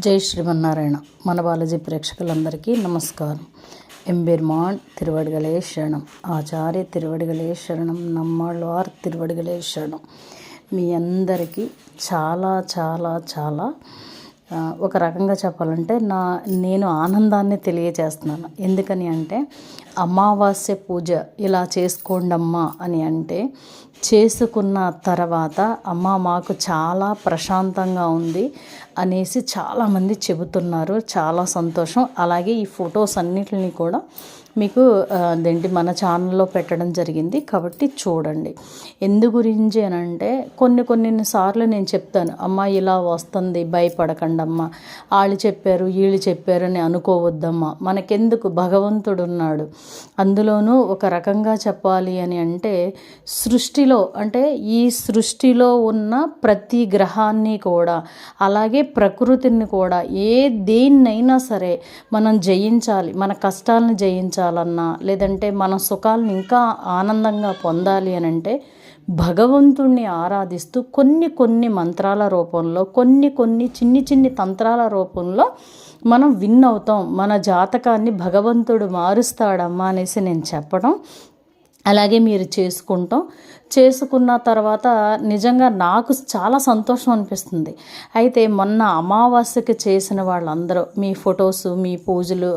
జై శ్రీమన్నారాయణ. మన బాలాజీ ప్రేక్షకులందరికీ నమస్కారం. ఎంబెర్మాన్ తిరువడిగలే శరణం. ఆచార్య తిరువడిగలే శరణం. నమ్మాళ్ళవార్ తిరువడిగలే శరణం. మీ అందరికీ చాలా చాలా చాలా ఒక రకంగా చెప్పాలంటే నా నేను ఆనందాన్ని తెలియజేస్తున్నాను. ఎందుకని అంటే అమావాస్య పూజ ఇలా చేసుకోండమ్మా అని అంటే చేసుకున్న తర్వాత అమ్మ మాకు చాలా ప్రశాంతంగా ఉంది అనేసి చాలామంది చెబుతున్నారు. చాలా సంతోషం. అలాగే ఈ ఫొటోస్ అన్నిటిని కూడా మీకు అదేంటి మన ఛానల్లో పెట్టడం జరిగింది కాబట్టి చూడండి. ఎందు గురించి అని అంటే కొన్ని కొన్ని సార్లు నేను చెప్తాను అమ్మ ఇలా వస్తుంది భయపడకండి అమ్మ వాళ్ళు చెప్పారు వీళ్ళు చెప్పారు అని అనుకోవద్దమ్మా. మనకెందుకు? భగవంతుడు ఉన్నాడు. అందులోనూ ఒక రకంగా చెప్పాలి అని అంటే సృష్టిలో అంటే ఈ సృష్టిలో ఉన్న ప్రతి గ్రహాన్ని కూడా అలాగే ప్రకృతిని కూడా ఏ దేన్నైనా సరే మనం జయించాలి మన కష్టాలను జయించాలి. జయించాలన్నా లేదంటే మన సుఖాలను ఇంకా ఆనందంగా పొందాలి అని అంటే భగవంతుణ్ణి ఆరాధిస్తూ కొన్ని కొన్ని మంత్రాల రూపంలో కొన్ని కొన్ని చిన్ని చిన్ని తంత్రాల రూపంలో మనం విన్ అవుతాం. మన జాతకాన్ని భగవంతుడు మారుస్తాడమ్మా అనేసి నేను చెప్పడం. అలాగే మీరు చేసుకుంటాం. చేసుకున్న తర్వాత నిజంగా నాకు చాలా సంతోషం అనిపిస్తుంది. అయితే మొన్న అమావాస్యకి చేసిన వాళ్ళందరూ మీ ఫొటోస్ మీ పూజలు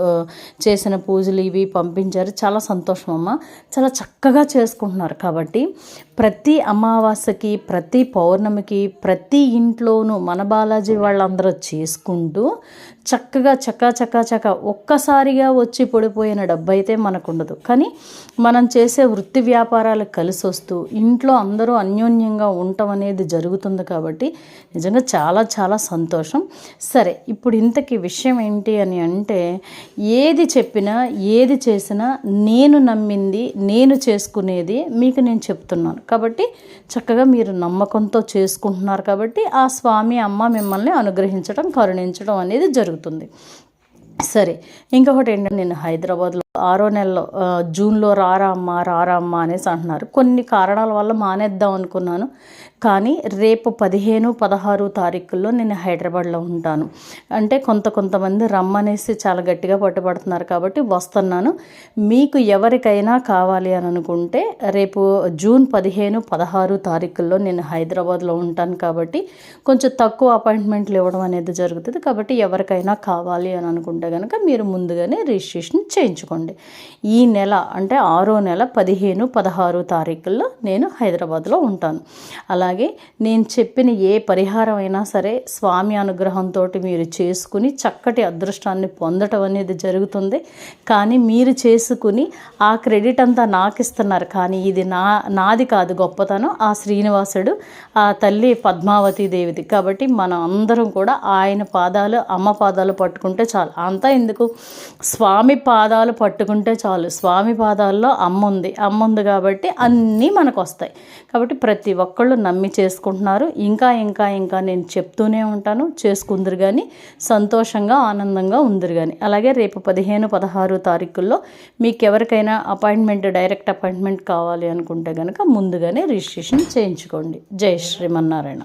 చేసిన పూజలు ఇవి పంపించారు. చాలా సంతోషం అమ్మ. చాలా చక్కగా చేసుకుంటున్నారు కాబట్టి ప్రతి అమావాస్యకి ప్రతి పౌర్ణమికి ప్రతి ఇంట్లోనూ మన బాలాజీ వాళ్ళందరూ చేసుకుంటూ చక్కగా చక్క చక్క చక్క ఒక్కసారిగా వచ్చి పడిపోయిన డబ్బు అయితే మనకు ఉండదు కానీ మనం చేసే వృత్తి వ్యాపారాలు కలిసి వస్తూ ఇంట్లో అందరూ అన్యోన్యంగా ఉండటం అనేది జరుగుతుంది కాబట్టి నిజంగా చాలా చాలా సంతోషం. సరే ఇప్పుడు ఇంతకీ విషయం ఏంటి అని అంటే ఏది చెప్పినా ఏది చేసినా నేను నమ్మింది నేను చేసుకునేది మీకు నేను చెప్తున్నాను. కాబట్టి చక్కగా మీరు నమ్మకంతో చేసుకుంటున్నారు కాబట్టి ఆ స్వామి అమ్మ మిమ్మల్ని అనుగ్రహించడం కరుణించడం అనేది జరుగుతుంది. సరే ఇంకొకటి ఏంటంటే నేను హైదరాబాద్లో ఆరో నెలలో జూన్లో రారా అమ్మ రారా అమ్మ అనేసి అంటున్నారు. కొన్ని కారణాల వల్ల మానేద్దాం అనుకున్నాను కానీ రేపు పదిహేను పదహారు తారీఖుల్లో నేను హైదరాబాద్లో ఉంటాను. అంటే కొంత కొంతమంది రమ్మనేసి చాలా గట్టిగా పట్టుబడుతున్నారు కాబట్టి వస్తున్నాను. మీకు ఎవరికైనా కావాలి అని అనుకుంటే రేపు జూన్ పదిహేను పదహారు తారీఖుల్లో నేను హైదరాబాద్లో ఉంటాను కాబట్టి కొంచెం తక్కువ అపాయింట్మెంట్లు ఇవ్వడం అనేది జరుగుతుంది కాబట్టి ఎవరికైనా కావాలి అని అనుకుంటే కనుక మీరు ముందుగానే రిజిస్ట్రేషన్ చేయించుకోండి. ఈ నెల అంటే ఆరో నెల పదిహేను పదహారు తారీఖుల్లో నేను హైదరాబాద్లో ఉంటాను. అలాగే నేను చెప్పిన ఏ పరిహారం అయినా సరే స్వామి అనుగ్రహంతో మీరు చేసుకుని చక్కటి అదృష్టాన్ని పొందటం అనేది జరుగుతుంది. కానీ మీరు చేసుకుని ఆ క్రెడిట్ అంతా నాకు ఇస్తున్నారు. కానీ ఇది నా నాది కాదు గొప్పతనం. ఆ శ్రీనివాసుడు ఆ తల్లి పద్మావతి దేవిది. కాబట్టి మనం అందరం కూడా ఆయన పాదాలు అమ్మ పాదాలు పట్టుకుంటే చాలు. అంతా ఎందుకు? స్వామి పాదాలు పట్టు పట్టుకుంటే చాలు. స్వామి పాదాల్లో అమ్మ ఉంది. అమ్మ ఉంది కాబట్టి అన్నీ మనకు వస్తాయి. కాబట్టి ప్రతి ఒక్కళ్ళు నమ్మి చేసుకుంటున్నారు. ఇంకా ఇంకా ఇంకా నేను చెప్తూనే ఉంటాను. చేసుకుందరు కానీ సంతోషంగా ఆనందంగా ఉందరు కానీ అలాగే రేపు పదిహేను పదహారు తారీఖుల్లో మీకు ఎవరికైనా అపాయింట్మెంట్ డైరెక్ట్ అపాయింట్మెంట్ కావాలి అనుకుంటే కనుక ముందుగానే రిజిస్ట్రేషన్ చేయించుకోండి. జై శ్రీమన్నారాయణ.